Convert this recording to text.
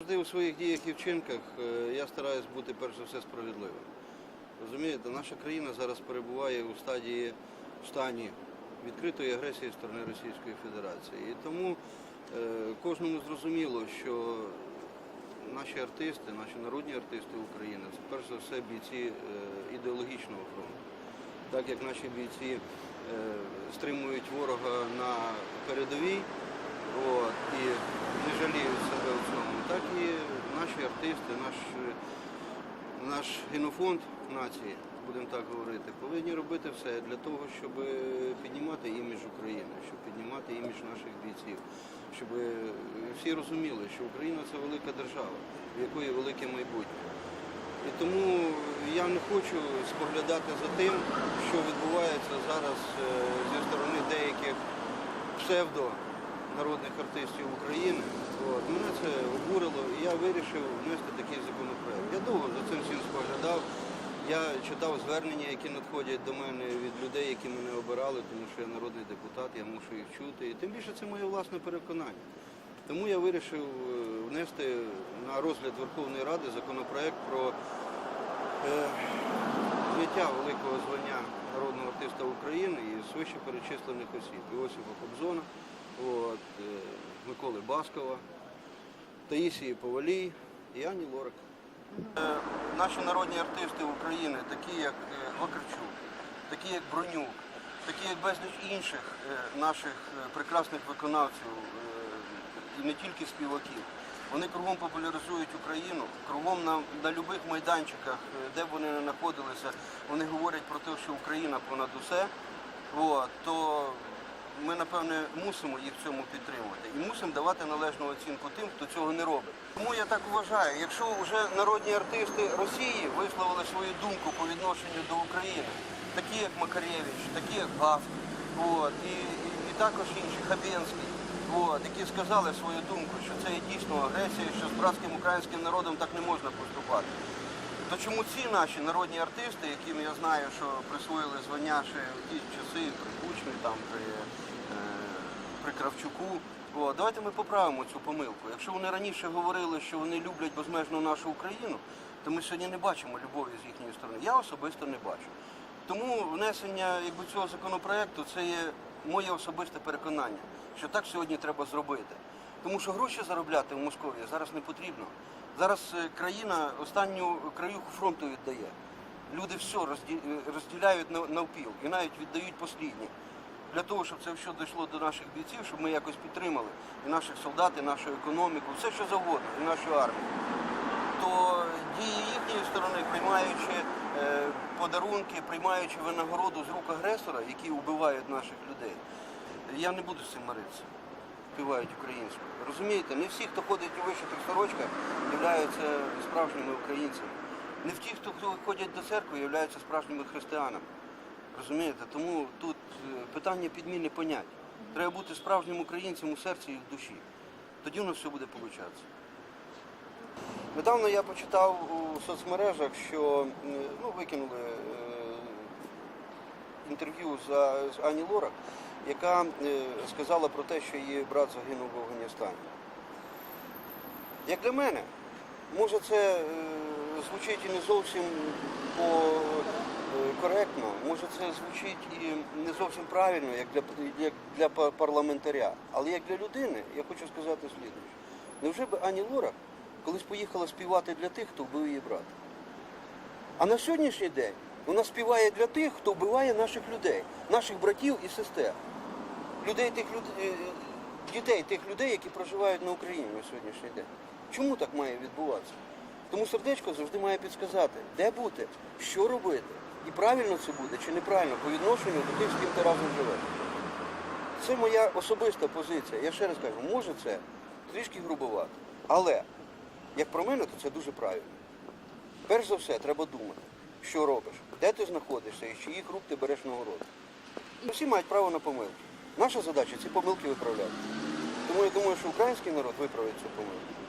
Завжди у своїх діях і вчинках е, я стараюсь бути перш за все справедливим. Розумієте, наша країна зараз перебуває у стадії в стані відкритої агресії сторони Російської Федерації. І тому е, кожному зрозуміло, що наші артисти, наші народні артисти України, це перш за все бійці е, ідеологічного фронту. Так як наші бійці стримують ворога на передовій от, і не жаліють себе у цьому, так і наші артисти, наш, е, наш генофонд нації, будемо так говорити, повинні робити все для того, щоб піднімати імідж України, щоб піднімати імідж наших бійців, щоб е, всі розуміли, що Україна це велика держава, в якої велике майбутнє. І тому я не хочу споглядати за тим, що відбувається зараз е, зі сторони деяких псевдо народних артистів України. От. Мене це обурило, і я вирішив внести такий законопроект. Я довго за цим всім споглядав. Я читав звернення, які надходять до мене від людей, які мене обирали, тому що я народний депутат, я мушу їх чути. І тим більше це моє власне переконання. Тому я вирішив е, внести на розгляд Верховної Ради законопроект про е, зняття великого звання народного артиста України із вище перечислених осіб. Іосифа Кобзона, от, е, Миколи Баскова, Таїсії Повалій і Ані Лорак. Е, Наші народні артисти України, такі як е, Вакарчук, такі як Бронюк, такі як безліч інших е, наших е, прекрасних виконавців, е, і не тільки співаків. Вони кругом популяризують Україну, кругом на, на будь-яких майданчиках, е, де б вони не знаходилися, вони говорять про те, що Україна понад усе. От, то ми, напевне, мусимо їх в цьому підтримувати і мусимо давати належну оцінку тим, хто цього не робить. Тому я так вважаю, якщо вже народні артисти Росії висловили свою думку по відношенню до України, такі як Макаревич, такі як Гав, от, і, і, і також інші Хабенський, от, які сказали свою думку, що це є дійсно агресія, що з братським українським народом так не можна поступати. То чому ці наші народні артисти, яким я знаю, що присвоїли звання ще в ті часи там при, е, при Кравчуку, о, давайте ми поправимо цю помилку. Якщо вони раніше говорили, що вони люблять безмежно нашу Україну, то ми сьогодні не бачимо любові з їхньої сторони. Я особисто не бачу. Тому внесення якби, цього законопроекту це є моє особисте переконання, що так сьогодні треба зробити. Тому що гроші заробляти в Московії зараз не потрібно. Зараз е, країна останню краюху фронту віддає. Люди все е, розділяють на- навпіл і навіть віддають послідні. Для того, щоб це все дійшло до наших бійців, щоб ми якось підтримали і наших солдат, і нашу економіку, все що завгодно, і нашу армію то дії їхньої сторони, приймаючи е, подарунки, приймаючи винагороду з рук агресора, які вбивають наших людей, я не буду з цим миритися. Співають українською. Розумієте, не всі, хто ходить у вишитих сорочках, являються справжніми українцями. Не всі, хто ходять до церкви, являються справжніми християнами. Розумієте? Тому тут питання підміни понять. Треба бути справжнім українцем у серці і в душі. Тоді воно все буде получатися. Недавно я почитав у соцмережах, що ну, викинули е, інтерв'ю з, Ані Лорак, яка е, сказала про те, що її брат загинув в Афганістані. Як для мене, може це е, звучить і не зовсім по, е, коректно, може це звучить і не зовсім правильно, як для, як для парламентаря. Але як для людини, я хочу сказати слідуюче. Невже б Ані Лорак колись поїхала співати для тих, хто вбив її брата? А на сьогоднішній день вона співає для тих, хто вбиває наших людей, наших братів і сестер, людей тих люд... е, дітей тих людей, які проживають на Україні на сьогоднішній день. Чому так має відбуватися? Тому сердечко завжди має підсказати, де бути, що робити, і правильно це буде чи неправильно по відношенню до тих, з ким ти разом живеш. Це моя особиста позиція. Я ще раз кажу, може це трішки грубувати, але як про мене, то це дуже правильно. Перш за все, треба думати, що робиш, де ти знаходишся і з чиїх рук ти береш нагороду. Всі мають право на помилки. Наша задача ці помилки виправляти. Тому я думаю, що український народ виправить цю помилку.